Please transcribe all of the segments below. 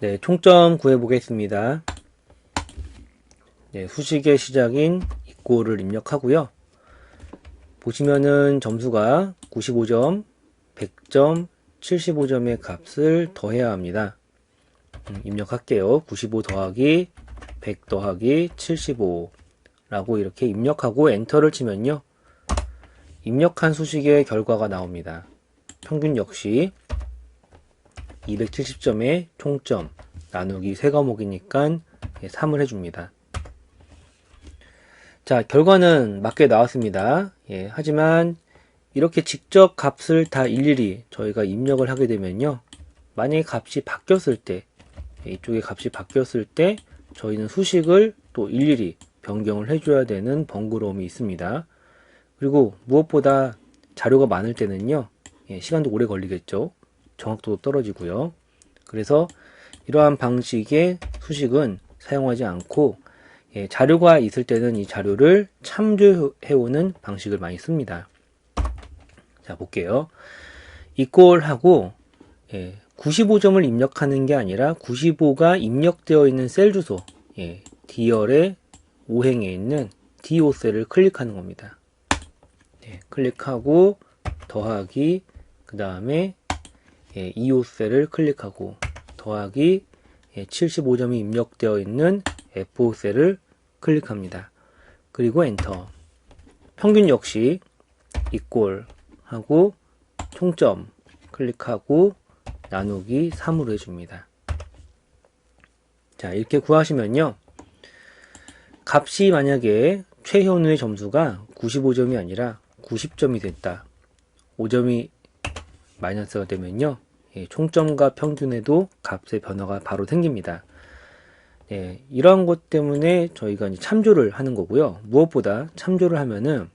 네, 총점 구해 보겠습니다. 네, 수식의 시작인 이꼬를 입력하고요. 보시면은 점수가 95점, 100점, 75점의 값을 더해야 합니다. 음, 입력할게요. 95 더하기 100 더하기 75 라고 이렇게 입력하고 엔터를 치면요. 입력한 수식의 결과가 나옵니다. 평균 역시 270점의 총점 나누기 세 과목이니까 3을 해줍니다. 자, 결과는 맞게 나왔습니다. 예, 하지만 이렇게 직접 값을 다 일일이 저희가 입력을 하게 되면요. 만약에 값이 바뀌었을 때, 예, 이쪽에 값이 바뀌었을 때 저희는 수식을 또 일일이 변경을 해줘야 되는 번거로움이 있습니다. 그리고 무엇보다 자료가 많을 때는요, 예, 시간도 오래 걸리겠죠. 정확도도 떨어지고요. 그래서 이러한 방식의 수식은 사용하지 않고 예, 자료가 있을 때는 이 자료를 참조해오는 방식을 많이 씁니다. 자, 볼게요. 이꼴하고 예, 95점을 입력하는 게 아니라 95가 입력되어 있는 셀 주소 예, D열의 5행에 있는 D5 셀을 클릭하는 겁니다. 예, 클릭하고 더하기 그 다음에 예, 2호 셀을 클릭하고 더하기 예, 75점이 입력되어 있는 F5 셀을 클릭합니다. 그리고 엔터. 평균 역시 이꼴 하고 총점 클릭하고 나누기 3으로 해줍니다. 자, 이렇게 구하시면요. 값이 만약에 최현우의 점수가 95점이 아니라 90점이 됐다. 5점이 마이너스가 되면요. 예, 총점과 평균에도 값의 변화가 바로 생깁니다. 예, 이러한 것 때문에 저희가 참조를 하는 거고요. 무엇보다 참조를 하면은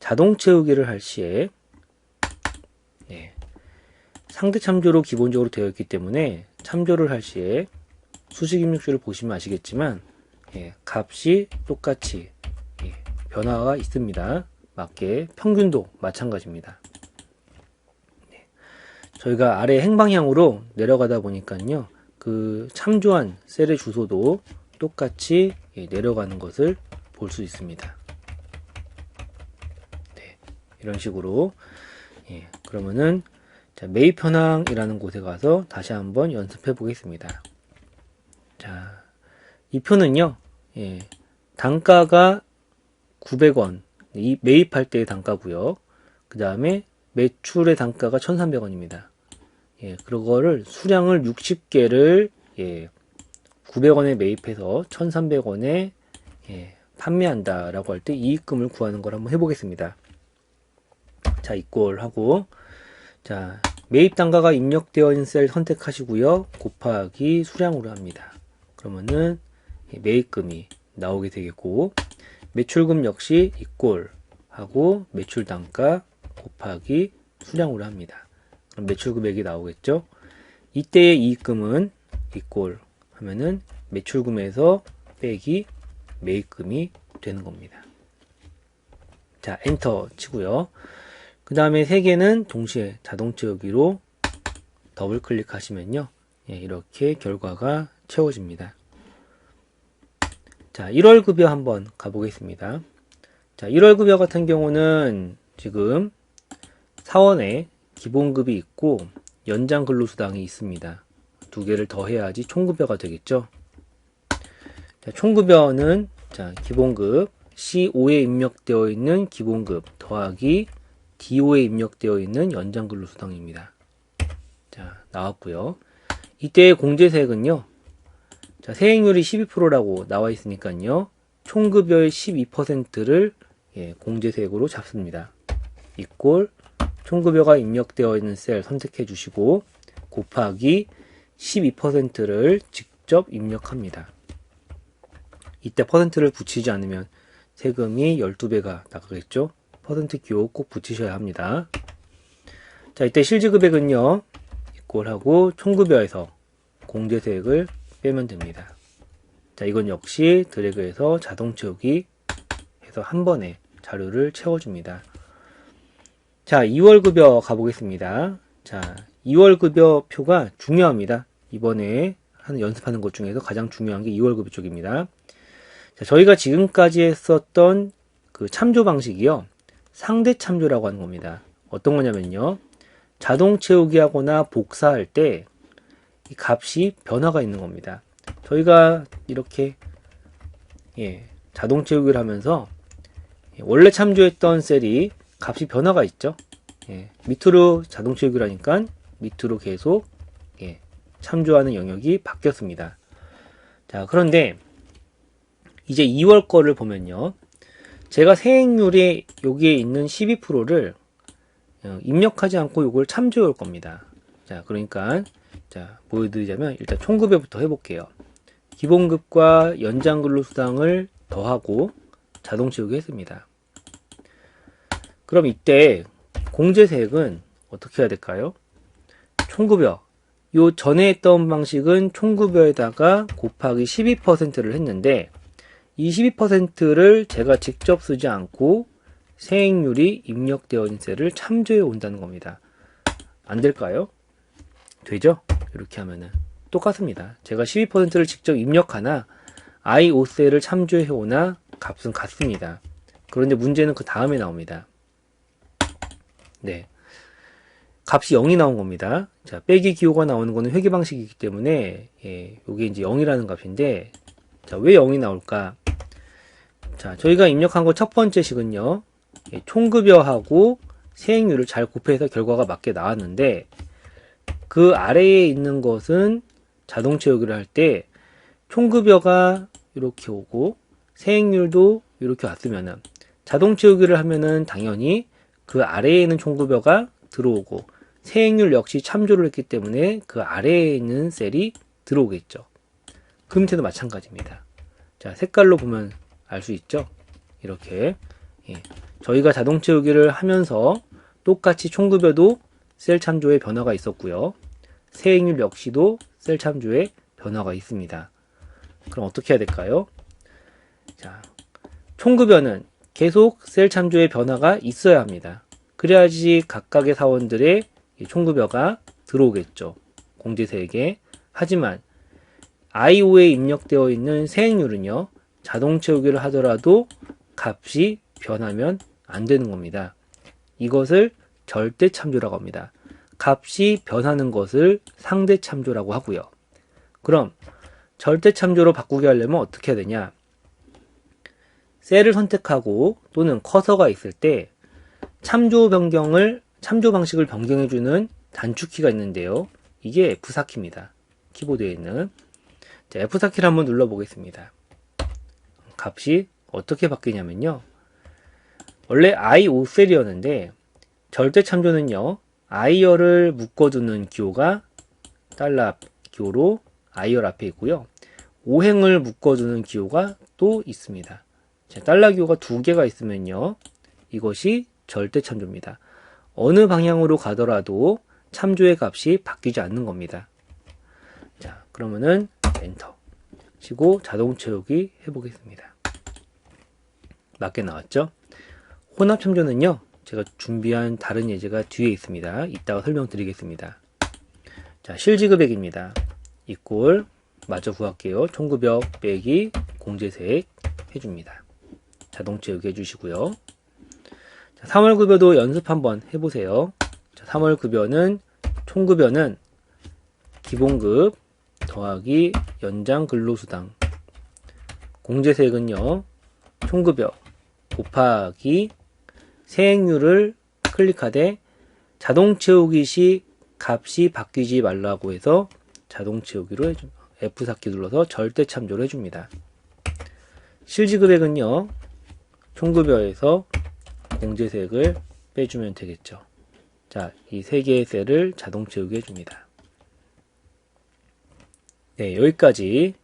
자동 채우기를 할 시에 예, 상대 참조로 기본적으로 되어 있기 때문에 참조를 할 시에 수식 입력표를 보시면 아시겠지만 예, 값이 똑같이 예, 변화가 있습니다. 맞게 평균도 마찬가지입니다. 네, 저희가 아래 행방향으로 내려가다 보니까요. 그 참조한 셀의 주소도 똑같이 예, 내려가는 것을 볼 수 있습니다. 네, 이런 식으로 예, 그러면은 자, 매입 현황이라는 곳에 가서 다시 한번 연습해 보겠습니다. 자, 이 표는요, 예, 단가가 900원, 이 매입할 때의 단가고요. 그 다음에 매출의 단가가 1,300원입니다. 예, 그거를 수량을 60개를 예, 900원에 매입해서 1,300원에 예, 판매한다라고 할 때 이익금을 구하는 걸 한번 해보겠습니다. 자, 이꼴 하고 자, 매입 단가가 입력되어 있는 셀 선택하시고요. 곱하기 수량으로 합니다. 그러면은 매입금이 나오게 되겠고 매출금 역시 이꼴 하고 매출 단가 곱하기 수량으로 합니다. 매출 금액이 나오겠죠? 이때의 이익금은 이꼴 하면은 매출 금에서 빼기 매입금이 되는 겁니다. 자, 엔터 치고요. 그 다음에 세 개는 동시에 자동 채우기로 더블 클릭하시면요. 예, 이렇게 결과가 채워집니다. 자, 1월 급여 한번 가보겠습니다. 자, 1월 급여 같은 경우는 지금 사원에 기본급이 있고 연장 근로수당이 있습니다. 두 개를 더해야지 총급여가 되겠죠. 자, 총급여는 자, 기본급 C5에 입력되어 있는 기본급 더하기 D5에 입력되어 있는 연장 근로수당입니다. 자, 나왔고요. 이때의 공제세액은요. 자, 세액률이 12%라고 나와 있으니까요. 총급여의 12%를 예, 공제세액으로 잡습니다. 이꼴 총급여가 입력되어 있는 셀 선택해 주시고 곱하기 12%를 직접 입력합니다. 이때 퍼센트를 붙이지 않으면 세금이 12배가 나가겠죠? 퍼센트 기호 꼭 붙이셔야 합니다. 자, 이때 실지급액은요, 이꼴하고 총급여에서 공제세액을 빼면 됩니다. 자, 이건 역시 드래그해서 자동 채우기 해서 한 번에 자료를 채워줍니다. 자, 2월 급여 가보겠습니다. 자, 2월 급여 표가 중요합니다. 이번에 하는 연습하는 것 중에서 가장 중요한 게 2월 급여 쪽입니다. 자, 저희가 지금까지 했었던 그 참조 방식이요. 상대 참조라고 하는 겁니다. 어떤 거냐면요. 자동 채우기 하거나 복사할 때 이 값이 변화가 있는 겁니다. 저희가 이렇게 예, 자동 채우기를 하면서 예, 원래 참조했던 셀이 값이 변화가 있죠. 예, 밑으로 자동 하니까 밑으로 계속 예, 참조하는 영역이 바뀌었습니다. 자, 그런데 이제 2월 거를 보면요. 제가 세액률이 여기에 있는 12%를 어, 입력하지 않고 이걸 참조해 올 겁니다. 자, 그러니까 자, 보여드리자면 일단 총급여부터 해볼게요. 기본급과 연장근로수당을 더하고 자동 채우기 했습니다. 그럼 이때 공제세액은 어떻게 해야 될까요? 총급여. 요 전에 했던 방식은 총급여에다가 곱하기 12%를 했는데 이 12%를 제가 직접 쓰지 않고 세액률이 입력되어 있는 셀을 참조해 온다는 겁니다. 안 될까요? 되죠? 이렇게 하면은 똑같습니다. 제가 12%를 직접 입력하나 i5셀을 참조해 오나 값은 같습니다. 그런데 문제는 그 다음에 나옵니다. 네. 값이 0이 나온 겁니다. 자, 빼기 기호가 나오는 거는 회계 방식이기 때문에, 예, 요게 이제 0이라는 값인데, 자, 왜 0이 나올까? 자, 저희가 입력한 거 첫 번째 식은요, 예, 총급여하고 세액률을 잘 곱해서 결과가 맞게 나왔는데, 그 아래에 있는 것은 자동 채우기를 할 때, 총급여가 이렇게 오고, 세액률도 이렇게 왔으면은, 자동 채우기를 하면은 당연히 그 아래에 있는 총급여가 들어오고, 세액률 역시 참조를 했기 때문에 그 아래에 있는 셀이 들어오겠죠. 그 밑에도 마찬가지입니다. 자, 색깔로 보면 알 수 있죠? 이렇게. 예. 저희가 자동 채우기를 하면서 똑같이 총급여도 셀 참조에 변화가 있었고요. 세액률 역시도 셀 참조에 변화가 있습니다. 그럼 어떻게 해야 될까요? 자, 총급여는 계속 셀 참조에 변화가 있어야 합니다. 그래야지 각각의 사원들의 총급여가 들어오겠죠. 공제세액에. 하지만 I5에 입력되어 있는 세액률은요. 자동 채우기를 하더라도 값이 변하면 안 되는 겁니다. 이것을 절대 참조라고 합니다. 값이 변하는 것을 상대 참조라고 하고요. 그럼 절대 참조로 바꾸게 하려면 어떻게 해야 되냐? 셀을 선택하고 또는 커서가 있을 때 참조 변경을 참조 방식을 변경해주는 단축키가 있는데요. 이게 F4키입니다. 키보드에 있는 자, F4키를 한번 눌러보겠습니다. 값이 어떻게 바뀌냐면요. 원래 i5셀이었는데 절대 참조는요. i열을 묶어두는 기호가 달러 기호로 i열 앞에 있고요. 오행을 묶어두는 기호가 또 있습니다. 자, 달러 기호가 두 개가 있으면요. 이것이 절대 참조입니다. 어느 방향으로 가더라도 참조의 값이 바뀌지 않는 겁니다. 자, 그러면은 엔터 치고 자동 채우기 해보겠습니다. 맞게 나왔죠? 혼합 참조는요, 제가 준비한 다른 예제가 뒤에 있습니다. 이따가 설명드리겠습니다. 자, 실지급액입니다. 이꼴 마저 구할게요. 총급여 빼기 공제세액 해줍니다. 자동 채우기 해주시고요. 자, 3월 급여도 연습 한번 해보세요. 자, 3월 급여는 총급여는 기본급 더하기 연장 근로수당 공제세액은요 총급여 곱하기 세액률을 클릭하되 자동 채우기 시 값이 바뀌지 말라고 해서 자동 채우기로 해줍 F4키 눌러서 절대 참조를 해줍니다. 실지급액은요 총급여에서 공제세액을 빼주면 되겠죠. 자, 이 세 개의 셀을 자동 채우게 해줍니다. 네, 여기까지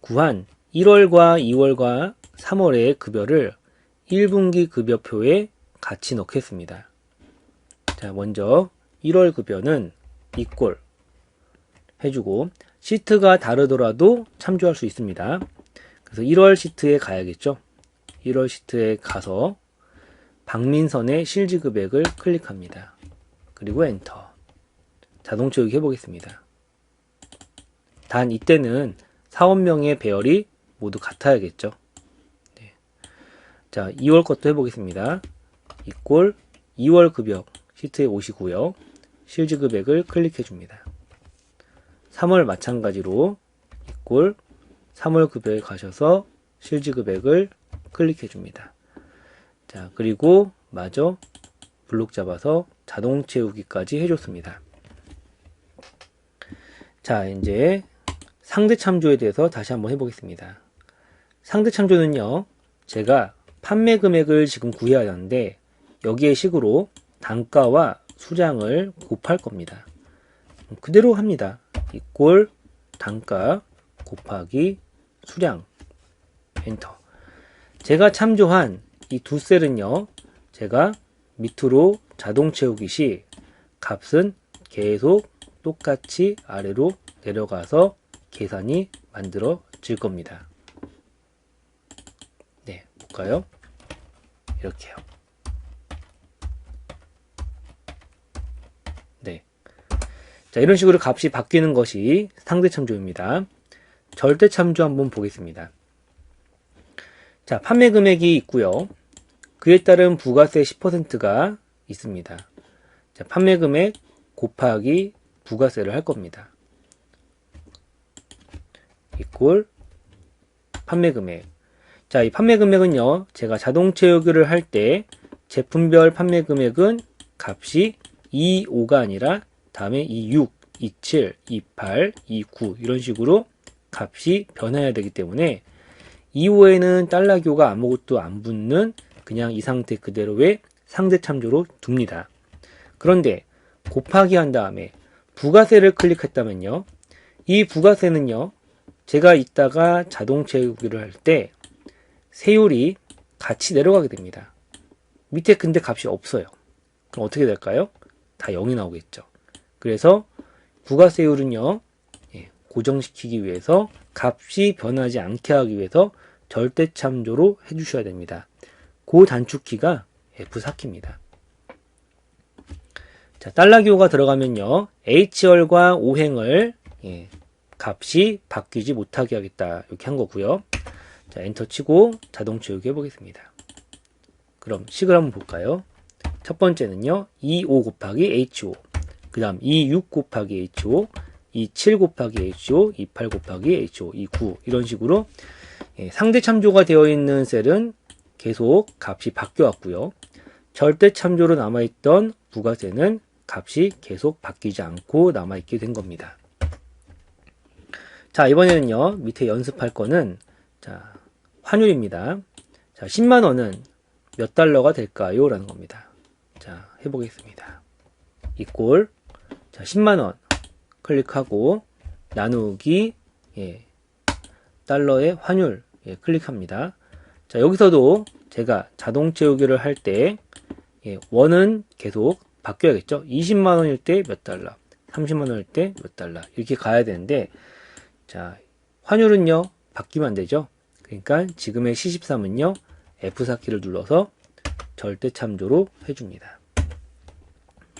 구한 1월과 2월과 3월의 급여를 1분기 급여표에 같이 넣겠습니다. 자, 먼저 1월 급여는 이꼴 해주고 시트가 다르더라도 참조할 수 있습니다. 그래서 1월 시트에 가야겠죠. 1월 시트에 가서 박민선의 실지급액을 클릭합니다. 그리고 엔터. 자동 채우기 해보겠습니다. 단 이때는 사원명의 배열이 모두 같아야겠죠. 네. 자, 2월 것도 해보겠습니다. 이꼴 2월 급여 시트에 오시고요. 실지 금액을 클릭해 줍니다. 3월 마찬가지로 이꼴 3월 급여에 가셔서 실지 금액을 클릭해 줍니다. 자, 그리고 마저 블록 잡아서 자동 채우기까지 해줬습니다. 자, 이제 상대 참조에 대해서 다시 한번 해보겠습니다. 상대 참조는요, 제가 판매 금액을 지금 구해야 하는데, 여기에 식으로 단가와 수량을 곱할 겁니다. 그대로 합니다. 이꼴 단가 곱하기 수량 엔터. 제가 참조한 이 두 셀은요, 제가 밑으로 자동 채우기 시 값은 계속 똑같이 아래로 내려가서 계산이 만들어질 겁니다. 네, 볼까요? 이렇게요. 네. 자, 이런 식으로 값이 바뀌는 것이 상대 참조입니다. 절대 참조 한번 보겠습니다. 자, 판매 금액이 있고요. 그에 따른 부가세 10%가 있습니다. 자, 판매 금액 곱하기 부가세를 할 겁니다. 이꼴 판매 금액. 자, 이 판매 금액은요. 제가 자동 채우기를 할 때 제품별 판매 금액은 값이 25가 아니라 다음에 26, 27, 28, 29 이런 식으로 값이 변해야 되기 때문에 이후에는 달러교가 아무것도 안 붙는 그냥 이 상태 그대로의 상대 참조로 둡니다. 그런데 곱하기 한 다음에 부가세를 클릭했다면요. 이 부가세는요. 제가 이따가 자동 채우기를 할 때 세율이 같이 내려가게 됩니다. 밑에 근데 값이 없어요. 그럼 어떻게 될까요? 다 0이 나오겠죠. 그래서 부가세율은요. 예, 고정시키기 위해서 값이 변하지 않게 하기 위해서 절대 참조로 해주셔야 됩니다. 그 단축키가 F4키입니다. 자, 달러기호가 들어가면요. H열과 오행을 예, 값이 바뀌지 못하게 하겠다. 이렇게 한 거고요. 자, 엔터 치고 자동 채우기 해보겠습니다. 그럼 식을 한번 볼까요? 첫 번째는요. 25 곱하기 HO 그 다음 26 곱하기 HO 27 곱하기 HO 28 곱하기 HO 29 이런 식으로 예, 상대 참조가 되어 있는 셀은 계속 값이 바뀌어 왔고요. 절대 참조로 남아있던 부가세는 값이 계속 바뀌지 않고 남아있게 된 겁니다. 자, 이번에는요, 밑에 연습할 거는, 자, 환율입니다. 자, 10만 원은 몇 달러가 될까요? 라는 겁니다. 자, 해보겠습니다. 이꼴, 자, 10만 원 클릭하고, 나누기, 예, 달러의 환율, 예, 클릭합니다. 자, 여기서도 제가 자동 채우기를 할 때, 예, 원은 계속 바뀌어야겠죠. 20만 원일 때 몇 달러, 30만 원일 때 몇 달러 이렇게 가야 되는데 자 환율은요 바뀌면 안 되죠. 그러니까 지금의 C13은요 F4키를 눌러서 절대 참조로 해줍니다.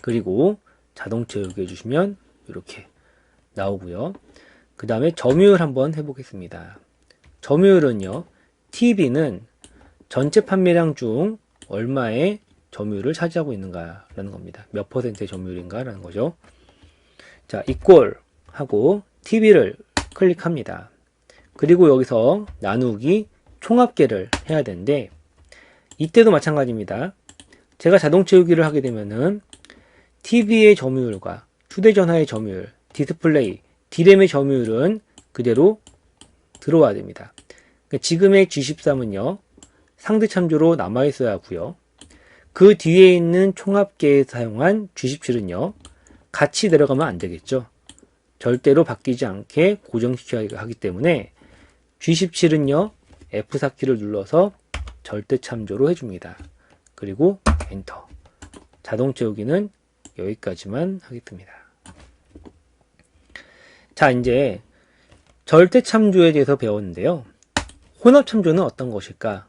그리고 자동 채우기 해주시면 이렇게 나오고요. 그 다음에 점유율 한번 해보겠습니다. 점유율은요 TV는 전체 판매량 중 얼마의 점유율을 차지하고 있는가라는 겁니다. 몇 퍼센트의 점유율인가라는 거죠. 자, 이꼴 하고 TV를 클릭합니다. 그리고 여기서 나누기 총합계를 해야 되는데 이때도 마찬가지입니다. 제가 자동 채우기를 하게 되면은 TV의 점유율과 휴대전화의 점유율, 디스플레이, D램의 점유율은 그대로 들어와야 됩니다. 그러니까 지금의 G13은요, 상대 참조로 남아 있어야 하고요. 그 뒤에 있는 총합계에 사용한 G17은요, 같이 내려가면 안 되겠죠. 절대로 바뀌지 않게 고정시켜야 하기 때문에 G17은요, F4 키를 눌러서 절대 참조로 해줍니다. 그리고 엔터. 자동 채우기는 여기까지만 하겠습니다. 자, 이제 절대 참조에 대해서 배웠는데요. 혼합 참조는 어떤 것일까?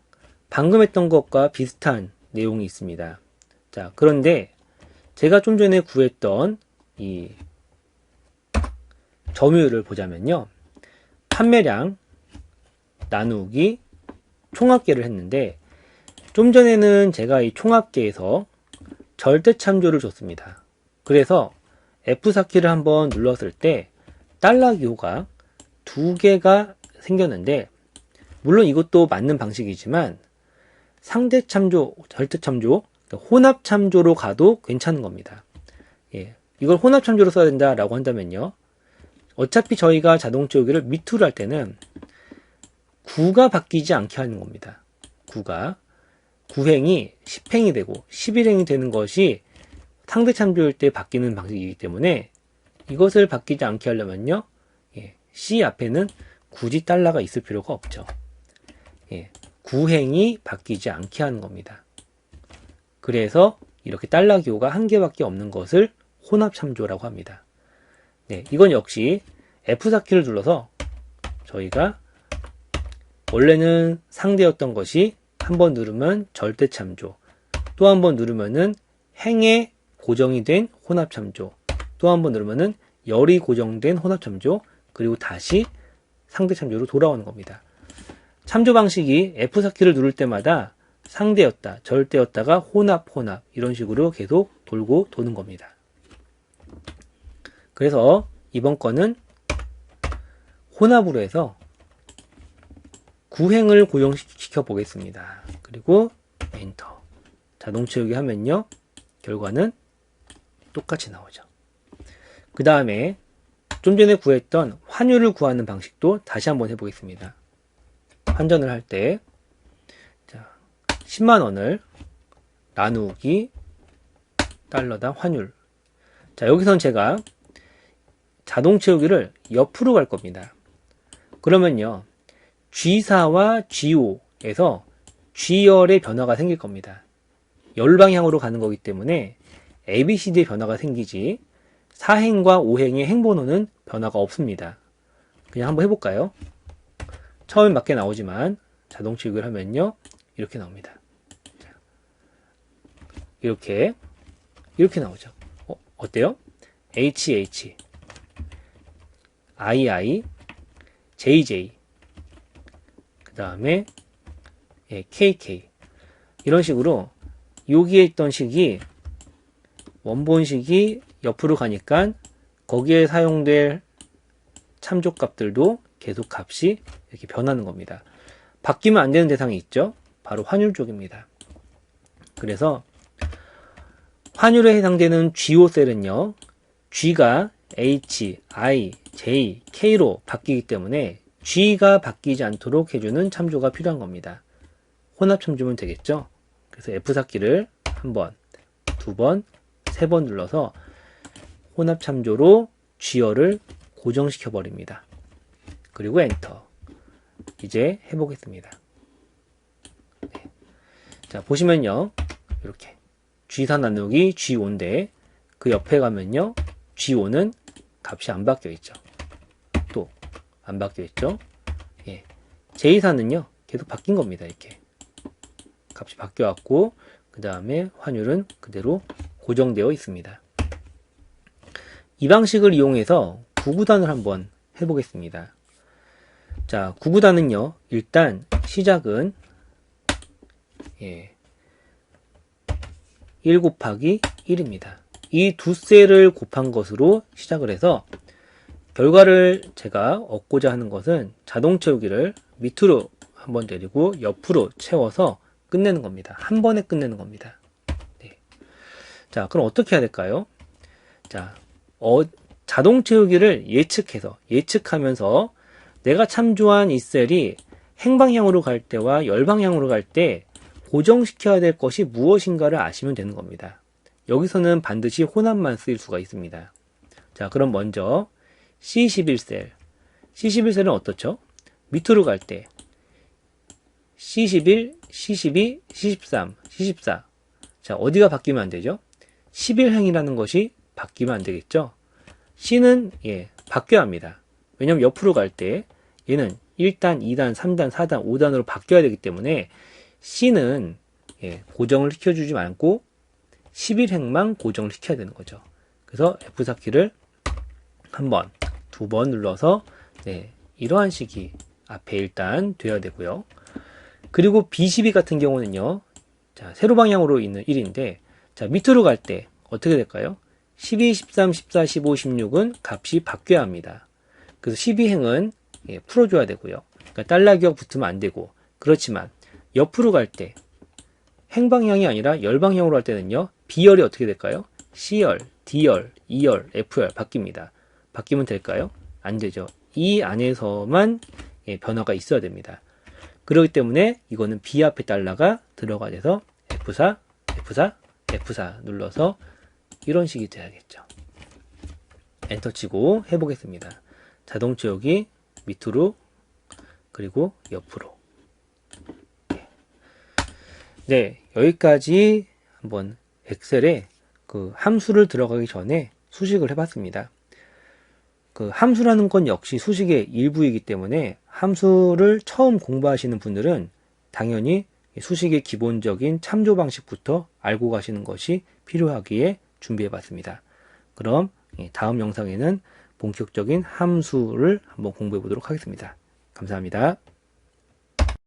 방금 했던 것과 비슷한 내용이 있습니다. 자, 그런데 제가 좀 전에 구했던 이 점유율을 보자면요. 판매량 나누기 총합계를 했는데 좀 전에는 제가 이 총합계에서 절대 참조를 줬습니다. 그래서 F4키를 한번 눌렀을 때 달러 기호가 두 개가 생겼는데 물론 이것도 맞는 방식이지만 상대 참조, 절대 참조, 그러니까 혼합 참조로 가도 괜찮은 겁니다. 예, 이걸 혼합 참조로 써야 된다라고 한다면요. 어차피 저희가 자동 채우기를 밑으로 할 때는 구가 바뀌지 않게 하는 겁니다. 구가 구행이 10행이 되고 11행이 되는 것이 상대 참조일 때 바뀌는 방식이기 때문에 이것을 바뀌지 않게 하려면요. 예, C 앞에는 굳이 달러가 있을 필요가 없죠. 예, 구행이 바뀌지 않게 하는 겁니다. 그래서 이렇게 달러 기호가 한 개밖에 없는 것을 혼합 참조라고 합니다. 네, 이건 역시 F4키를 눌러서 저희가 원래는 상대였던 것이 한 번 누르면 절대 참조, 또 한 번 누르면은 행에 고정이 된 혼합 참조, 또 한 번 누르면은 열이 고정된 혼합 참조, 그리고 다시 상대 참조로 돌아오는 겁니다. 참조 방식이 F4키를 누를 때마다 상대였다, 절대였다가 혼합, 혼합 이런 식으로 계속 돌고 도는 겁니다. 그래서 이번 건은 혼합으로 해서 구행을 고정시켜 보겠습니다. 그리고 엔터. 자동 채우기 하면요. 결과는 똑같이 나오죠. 그 다음에 좀 전에 구했던 환율을 구하는 방식도 다시 한번 해보겠습니다. 환전을 할 때, 자, 10만원을 나누기 달러당 환율. 자, 여기선 제가 자동 채우기를 옆으로 갈 겁니다. 그러면요, G4와 G5에서 G열의 변화가 생길 겁니다. 열 방향으로 가는 거기 때문에 ABCD의 변화가 생기지 4행과 5행의 행번호는 변화가 없습니다. 그냥 한번 해볼까요? 처음엔 맞게 나오지만 자동 취급을 하면요. 이렇게 나옵니다. 이렇게 이렇게 나오죠. 어, 어때요? HH II JJ 그 다음에 예, KK 이런 식으로 여기에 있던 식이 원본식이 옆으로 가니까 거기에 사용될 참조값들도 계속 값이 이렇게 변하는 겁니다. 바뀌면 안 되는 대상이 있죠. 바로 환율 쪽입니다. 그래서 환율에 해당되는 G5셀은요. G가 H, I, J, K로 바뀌기 때문에 G가 바뀌지 않도록 해주는 참조가 필요한 겁니다. 혼합 참조면 되겠죠? 그래서 F4키를 한 번, 두 번, 세 번 눌러서 혼합 참조로 G열을 고정시켜 버립니다. 그리고 엔터. 이제 해보겠습니다. 네. 자, 보시면요. 이렇게. G4 나누기 G5인데 그 옆에 가면요. G5는 값이 안 바뀌어 있죠. 또 안 바뀌어 있죠. 예. J4는요. 계속 바뀐 겁니다. 이렇게. 값이 바뀌어 왔고 그 다음에 환율은 그대로 고정되어 있습니다. 이 방식을 이용해서 구구단을 한번 해보겠습니다. 자, 구구단은요, 일단 시작은 예, 1 곱하기 1입니다. 이 두 셀을 곱한 것으로 시작을 해서 결과를 제가 얻고자 하는 것은 자동 채우기를 밑으로 한번 내리고 옆으로 채워서 끝내는 겁니다. 한 번에 끝내는 겁니다. 네. 자, 그럼 어떻게 해야 될까요? 자, 어, 자동 채우기를 예측해서, 예측하면서 내가 참조한 이 셀이 행방향으로 갈 때와 열방향으로 갈 때 고정시켜야 될 것이 무엇인가를 아시면 되는 겁니다. 여기서는 반드시 혼합만 쓰일 수가 있습니다. 자, 그럼 먼저 C11셀. C11셀은 어떻죠? 밑으로 갈 때 C11, C12, C13, C14. 자, 어디가 바뀌면 안 되죠? 11행이라는 것이 바뀌면 안 되겠죠? C는, 예, 바뀌어야 합니다. 왜냐면 옆으로 갈 때 얘는 1단, 2단, 3단, 4단, 5단으로 바뀌어야 되기 때문에 C는 예, 고정을 시켜주지 않고 11행만 고정을 시켜야 되는 거죠. 그래서 F4키를 한 번, 두 번 눌러서 네, 이러한 식이 앞에 일단 돼야 되고요. 그리고 B12 같은 경우는요. 자, 세로 방향으로 있는 1인데 자, 밑으로 갈 때 어떻게 될까요? 12, 13, 14, 15, 16은 값이 바뀌어야 합니다. 그래서 12행은 예, 풀어줘야 되고요. 그러니까 달러 기억 붙으면 안 되고 그렇지만 옆으로 갈 때 행방향이 아니라 열방향으로 할 때는요. B열이 어떻게 될까요? C열, D열, E열, F열 바뀝니다. 바뀌면 될까요? 안 되죠. 이 안에서만 예, 변화가 있어야 됩니다. 그렇기 때문에 이거는 B 앞에 달러가 들어가 돼서 F4, F4, F4 눌러서 이런 식이 돼야겠죠. 엔터 치고 해보겠습니다. 자동 채우기 밑으로 그리고 옆으로 네 여기까지 한번 엑셀에 그 함수를 들어가기 전에 수식을 해봤습니다. 그 함수라는 건 역시 수식의 일부이기 때문에 함수를 처음 공부하시는 분들은 당연히 수식의 기본적인 참조 방식부터 알고 가시는 것이 필요하기에 준비해 봤습니다. 그럼 예, 다음 영상에는 본격적인 함수를 한번 공부해 보도록 하겠습니다. 감사합니다.